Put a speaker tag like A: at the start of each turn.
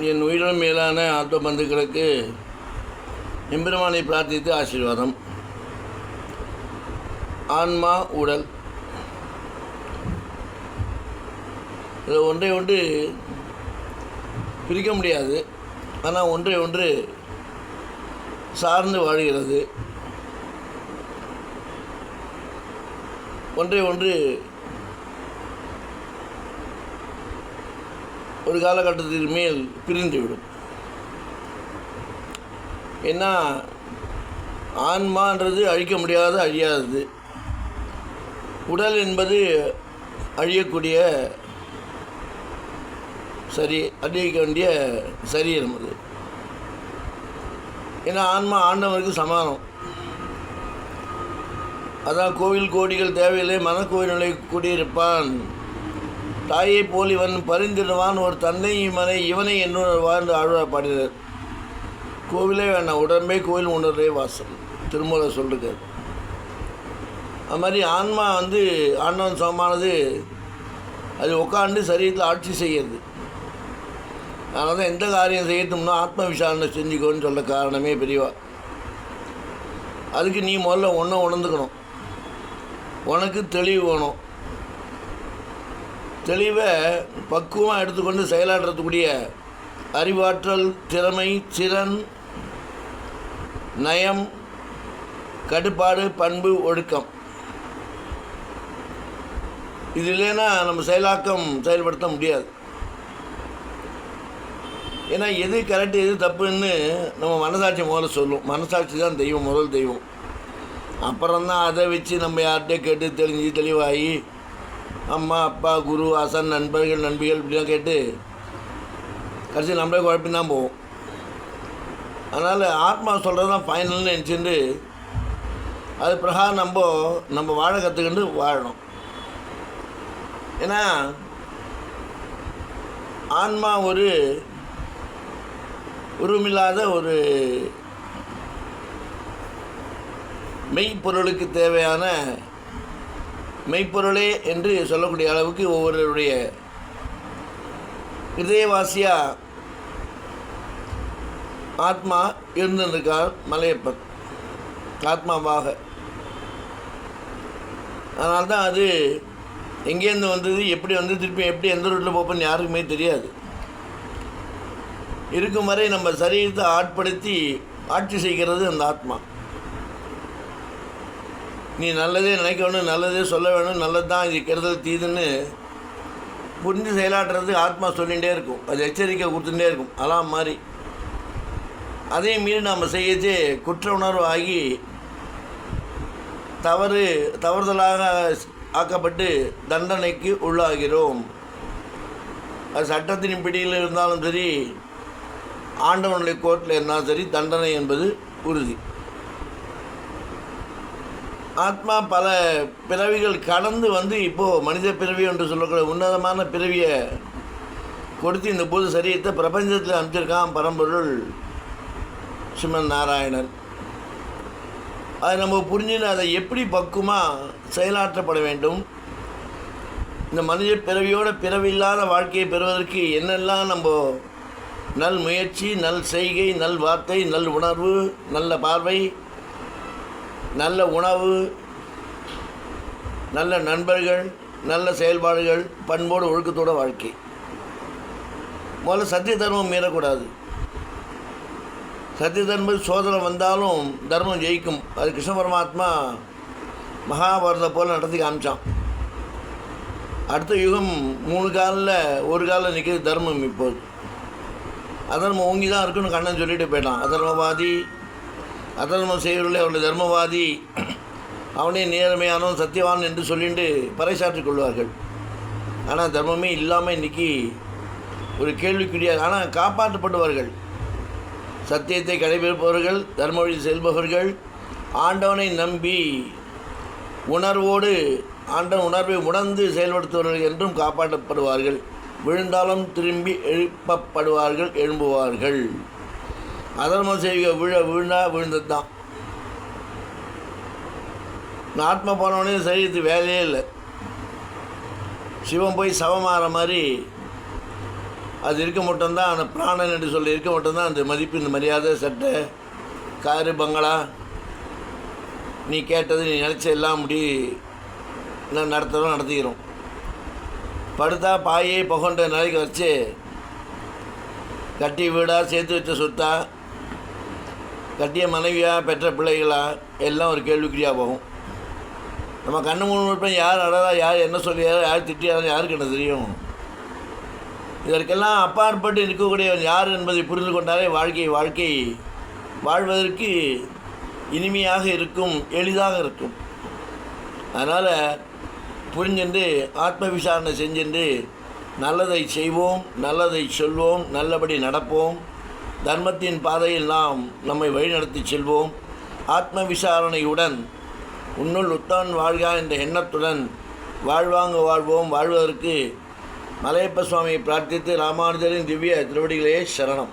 A: என் உயிரினும் மேலான ஆத்ம பந்துக்களுக்கு எம்பெருமானை பிரார்த்தித்து ஆசீர்வாதம். ஆன்மா உடல். இது ஒன்றை ஒன்று பிரிக்க முடியாது. ஆனால் ஒன்றை ஒன்று சார்ந்து வாழ்கிறது. ஒன்றை ஒன்று ஒரு காலகட்டத்திற்கு மேல் பிரிந்துவிடும். ஏன்னா ஆன்மான்றது அழிக்க முடியாத அழியாதது. உடல் என்பது அழியக்கூடிய சரி அழிக்க வேண்டிய சரீரம் அது. ஏன்னா ஆன்மா ஆண்டவருக்கு சமானம். அதான் கோவில் கோடிகள் தேவையில்லை மனக்கோவில் நிலை கூடியிருப்பான் தாயை போல் இவன் பரிந்திடுவான் ஒரு தந்தை மனை இவனை என்னோட வாழ்ந்து ஆழ்வார் பாடினார். கோவிலே வேணாம் உடம்பே கோவில் உணர்வே வாசம். திருமூல சொல்லிருக்கார் அது மாதிரி ஆன்மா வந்து ஆண்டவன் சமமானது. அது உட்காந்து சரீரத்தில் ஆட்சி செய்யறது அதனால தான் எந்த காரியம் செய்யணும்னா ஆத்ம விசாரணை செஞ்சுக்கோன்னு சொல்ல காரணமே பெரியவா. அதுக்கு நீ முதல்ல ஒன்றை உணர்ந்துக்கணும். உனக்கு தெளிவு வேணும். தெளிவை பக்குவமாக எடுத்துக்கொண்டு செயலாற்றக்கூடிய அறிவாற்றல் திறமை திறன் நயம் கட்டுப்பாடு பண்பு ஒழுக்கம். இது இல்லைன்னா நம்ம செயலாக்கம் செயல்படுத்த முடியாது. ஏன்னா எது கரெக்டு எது தப்புன்னு நம்ம மனசாட்சி முதல்ல சொல்லும். மனசாட்சி தான் தெய்வம் முதல் தெய்வம். அப்புறம் தான் அதை வச்சு நம்ம யார்கிட்டே கேட்டு தெளிஞ்சு தெளிவாகி அம்மா அப்பா குரு அசன் நண்பர்கள் நண்பிகள் இப்படிலாம் கேட்டு கடைசி நம்மளே குழப்பம் தான் போவோம். அதனால் ஆத்மா சொல்கிறது தான் ஃபைனல்னு நினச்சிட்டு அது பிரகாரம் நம்ம நம்ம வாழ கற்றுக்கிட்டு வாழணும். ஏன்னா ஆன்மா ஒரு உருவமில்லாத ஒரு மெய்ப்பொருளுக்கு தேவையான மெய்ப்பொருளே என்று சொல்லக்கூடிய அளவுக்கு ஒவ்வொருவருடைய இதயவாசியாக ஆத்மா இருந்திருக்கார் மலையப்பன். ஆத்மாவாக. அதனால்தான் அது எங்கேருந்து வந்தது எப்படி வந்து திருப்பி எப்படி எந்த ரூட்டில் போப்போன்னு யாருக்குமே தெரியாது. இருக்கும் வரை நம்ம சரீரத்தை ஆட்படுத்தி ஆட்சி செய்கிறது அந்த ஆத்மா. நீ நல்லதே நினைக்க வேணும் நல்லதே சொல்ல வேணும் நல்லது தான் இது கெடுதல் தீதுன்னு புரிஞ்சு செயலாற்றுறது ஆத்மா சொல்லிகிட்டே இருக்கும். அது எச்சரிக்கை கொடுத்துட்டே இருக்கும். அலாம் மாதிரி. அதே மீறி நாம் செய்யச்சே குற்ற உணர்வு ஆகி தவறு தவறுதலாக ஆக்கப்பட்டு தண்டனைக்கு உள்ளாகிறோம். அது சட்டத்தின் பிடியில் இருந்தாலும் சரி ஆண்டவனுடைய கோர்ட்டில் இருந்தாலும் சரி தண்டனை என்பது உறுதி. ஆத்மா பல பிறவிகள் கடந்து வந்து இப்போது மனித பிறவி என்று சொல்லக்கூடிய உன்னதமான பிறவியை கொடுத்து இந்த புது சரீரத்தை பிரபஞ்சத்தில் அமைச்சிருக்கான் பரம்பொருள் சுமன் நாராயணன். அதை நம்ம புரிஞ்சுன்னு அதை எப்படி பக்குவமாக செயலாற்றப்பட வேண்டும்? இந்த மனித பிறவியோட பிறவில்லாத வாழ்க்கையை பெறுவதற்கு என்னெல்லாம் நம்ம நல் முயற்சி நல் செய்கை நல் வார்த்தை நல் உணர்வு நல்ல பார்வை நல்ல உணவு நல்ல நண்பர்கள் நல்ல செயல்பாடுகள் பண்போடு ஒழுக்கத்தோட வாழ்க்கை. முதல்ல சத்திய தர்மம் மீறக்கூடாது. சத்திய தர்மம் சோதனை வந்தாலும் தர்மம் ஜெயிக்கும். அது கிருஷ்ண பரமாத்மா மகாபாரத போல் நடத்தி காமிச்சான். அடுத்த யுகம் மூணு காலில் ஒரு காலில் நிற்கிறது தர்மம் இப்போது. அதர்மம் ஓங்கி தான் இருக்குன்னு கண்ணன் சொல்லிட்டு போயிட்டான். அதர்மவாதி அதர்மம் செய்வர்களே அவருடைய தர்மவாதி அவனே நேர்மையானவன் சத்தியவான் என்று சொல்லிட்டு பறைசாற்றிக் கொள்வார்கள். ஆனால் தர்மமே இல்லாமல் இன்றைக்கி ஒரு கேள்விக்குரியாக ஆனால் காப்பாற்றப்படுவார்கள். சத்தியத்தை கடைபிடிப்பவர்கள் தர்ம வழி செல்பவர்கள் ஆண்டவனை நம்பி உணர்வோடு ஆண்டவன் உணர்வை உணர்ந்து செயல்படுத்துபவர்கள் என்றும் காப்பாற்றப்படுவார்கள். விழுந்தாலும் திரும்பி எழுப்பப்படுவார்கள் எழும்புவார்கள். அதர்மம் செய்க விழ விழுந்தா விழுந்தது தான் இந்த ஆத்மா போனவனே வேலையே இல்லை. சிவம் போய் சவமாற மாதிரி அது இருக்க மட்டும்தான் அந்த பிராணன் என்று சொல்லி இருக்க மட்டும்தான் அந்த மதிப்பு இந்த மரியாதை சட்டை காரு பங்களா நீ கேட்டது நீ நினச்ச எல்லாம் முடி நான் நடத்துகிறோம் நடத்திக்கிறோம். படுத்தா பாயே புகன்ற நிலைக்கு வச்சு கட்டி வீடாக சேர்த்து வச்ச சொத்தா கட்டிய மனைவியா பெற்ற பிள்ளைகளா எல்லாம் ஒரு கேள்விக்குறியாக போகும். நம்ம கண்ணு மூணு யார் அடரா யார் என்ன சொல்லியாரோ யார் திட்டியாரோ யாருக்கு என்ன தெரியும்? இதற்கெல்லாம் அப்பாற்பட்டு இருக்கக்கூடியவன் யார் என்பதை புரிந்து கொண்டாலே வாழ்க்கை வாழ்க்கை. வாழ்வதற்கு இனிமையாக இருக்கும் எளிதாக இருக்கும். அதனால் புரிஞ்சென்று ஆத்ம விசாரணை செஞ்சுண்டு நல்லதை செய்வோம் நல்லதை சொல்வோம் நல்லபடி நடப்போம். தர்மத்தின் பாதையில் நாம் நம்மை வழிநடத்தி செல்வோம். ஆத்ம விசாரணையுடன் உன்னுள் உத்தான் வாழ்கா என்ற எண்ணத்துடன் வாழ்வாங்க வாழ்வோம். வாழ்வதற்கு மலையப்ப சுவாமியை பிரார்த்தித்து ராமானுஜரின் திவ்ய திருவடிகளே சரணம்.